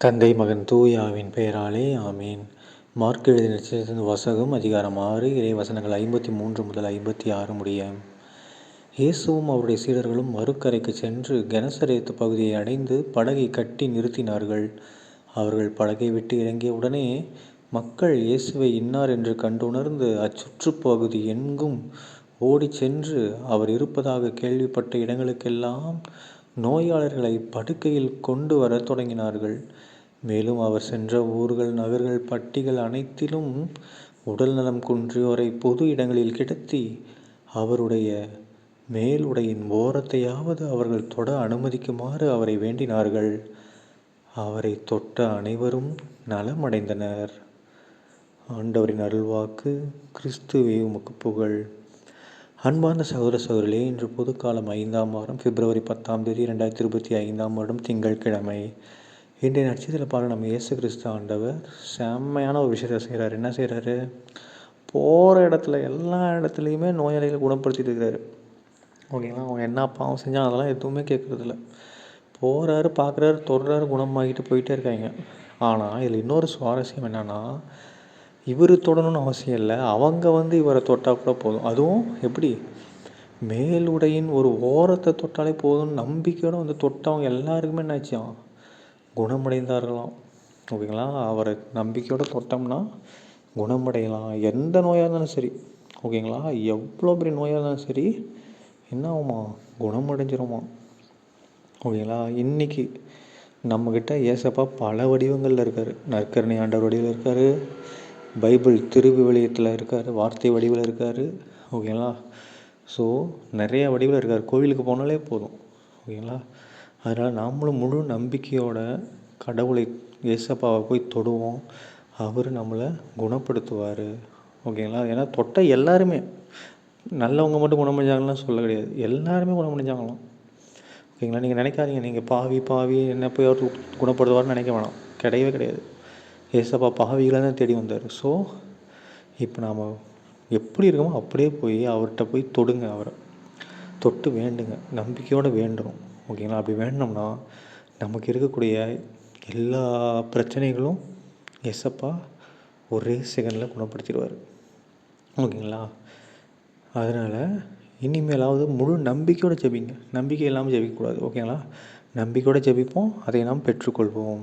தந்தை மகன் தூயாவின் பெயராலே ஆமீன். மார்க் எழுதின வசகம் அதிகாரம் ஆறு இறை வசனங்கள் ஐம்பத்தி மூன்று முதல் ஐம்பத்தி ஆறு முடிய. இயேசுவும் அவருடைய சீடர்களும் மறுக்கரைக்கு சென்று கனசரேத்து பகுதியை அடைந்து படகை கட்டி நிறுத்தினார்கள். அவர்கள் படகை விட்டு இறங்கிய உடனே மக்கள் இயேசுவை இன்னார் என்று கண்டுணர்ந்து அச்சுற்றுப்பகுதி எங்கும் ஓடிச் சென்று அவர் இருப்பதாக கேள்விப்பட்ட இடங்களுக்கெல்லாம் நோயாளர்களை படுக்கையில் கொண்டு வரத் தொடங்கினார்கள். மேலும் அவர் சென்ற ஊர்கள் நகர்கள் பட்டிகள் அனைத்திலும் உடல் நலம் குன்றியோரை பொது இடங்களில் கிடத்தி அவருடைய மேலுடையின் ஓரத்தையாவது அவர்கள் தொட அனுமதிக்குமாறு அவரை வேண்டினார்கள். அவரை தொட்ட அனைவரும் நலமடைந்தனர். ஆண்டவரின் அருள்வாக்கு கிறிஸ்துவே உமக்கு புகழ். அன்பார்ந்த சகோதர சகோதரிலே இன்று பொதுக்காலம் ஐந்தாம் வாரம் பிப்ரவரி பத்தாம் தேதி ரெண்டாயிரத்தி இருபத்தி ஐந்தாம் வருடம் திங்கட்கிழமை. இன்றைய நட்சத்திர பாருங்கள் நம்ம இயேசு கிறிஸ்து ஆண்டவர் செம்மையான ஒரு விஷயத்தை செய்கிறார். என்ன செய்கிறாரு? போகிற இடத்துல எல்லா இடத்துலையுமே நோயாளிகளை குணப்படுத்திட்டு இருக்கிறாரு. ஓகேங்களா? அவங்க என்ன பாவம் செஞ்சால் அதெல்லாம் எதுவுமே கேட்குறதில்ல. போகிறாரு பார்க்குறாரு தொடர்றாரு குணமாகிட்டு போயிட்டே இருக்காங்க. ஆனால் இதில் இன்னொரு சுவாரஸ்யம் என்னென்னா இவர் தொடணும்னு அவசியம் இல்லை. அவங்க வந்து இவரை தொட்டால் கூட போதும். அதுவும் எப்படி? மேலுடையின் ஒரு ஓரத்தை தொட்டாலே போதும் நம்பிக்கையோடு வந்து தொட்டவங்க எல்லாருக்குமே என்னாச்சும் குணமடைந்தார்களாம். ஓகேங்களா? அவரை நம்பிக்கையோடு தொட்டோம்னா குணமடையலாம். எந்த நோயாக இருந்தாலும் சரி. ஓகேங்களா? எவ்வளோ பெரிய நோயாக இருந்தாலும் சரி என்ன ஆகுமா? குணமடைஞ்சிருமா? ஓகேங்களா? இன்றைக்கி நம்மக்கிட்ட ஏசப்பா பல வடிவங்களில் இருக்கார். நற்கரணை ஆண்டவர் வடிவில் இருக்கார். பைபிள் திருவிவிலியத்தில் இருக்கார் வார்த்தை வடிவில் இருக்கார் ஓகேங்களா? ஸோ நிறைய வடிவில் இருக்கார். கோவிலுக்கு போனாலே போதும் ஓகேங்களா? அதனால் நாமளும் முழு நம்பிக்கையோட கடவுளை ஏசப்பாவை போய் தொடுவோம். அவர் நம்மளை குணப்படுத்துவார் ஓகேங்களா? ஏன்னா தொட்ட எல்லாருமே நல்லவங்க மட்டும் குணமடைஞ்சாங்கலாம் சொல்ல கிடையாது. எல்லாருமே குணமடைஞ்சாங்களாம். ஓகேங்களா? நீங்கள் நினைக்காதீங்க. நீங்கள் பாவி பாவி என்ன போய் அவர் குணப்படுத்துவார்னு நினைக்க வேணாம். கிடையவே கிடையாது. ஏசப்பா பாவிகளை தான் தேடி வந்தார். ஸோ இப்போ நாம் எப்படி இருக்கோமோ அப்படியே போய் அவர்கிட்ட போய் தொடுங்க அவரை. தொட்டு வேண்டுங்க. நம்பிக்கையோடு வேண்டணும் ஓகேங்களா? அப்படி வேண்டோம்னா நமக்கு இருக்கக்கூடிய எல்லா பிரச்சனைகளும் எஸ்ஸப்பா ஒரே செகண்டில் குணப்படுத்திடுவார். ஓகேங்களா? அதனால் இனிமேலாவது முழு நம்பிக்கையோடு ஜெபிங்க. நம்பிக்கை இல்லாமல் ஜெபிக்கக்கூடாது. ஓகேங்களா? நம்பிக்கையோடு ஜெபிப்போம். அதை நாம் பெற்றுக்கொள்வோம்.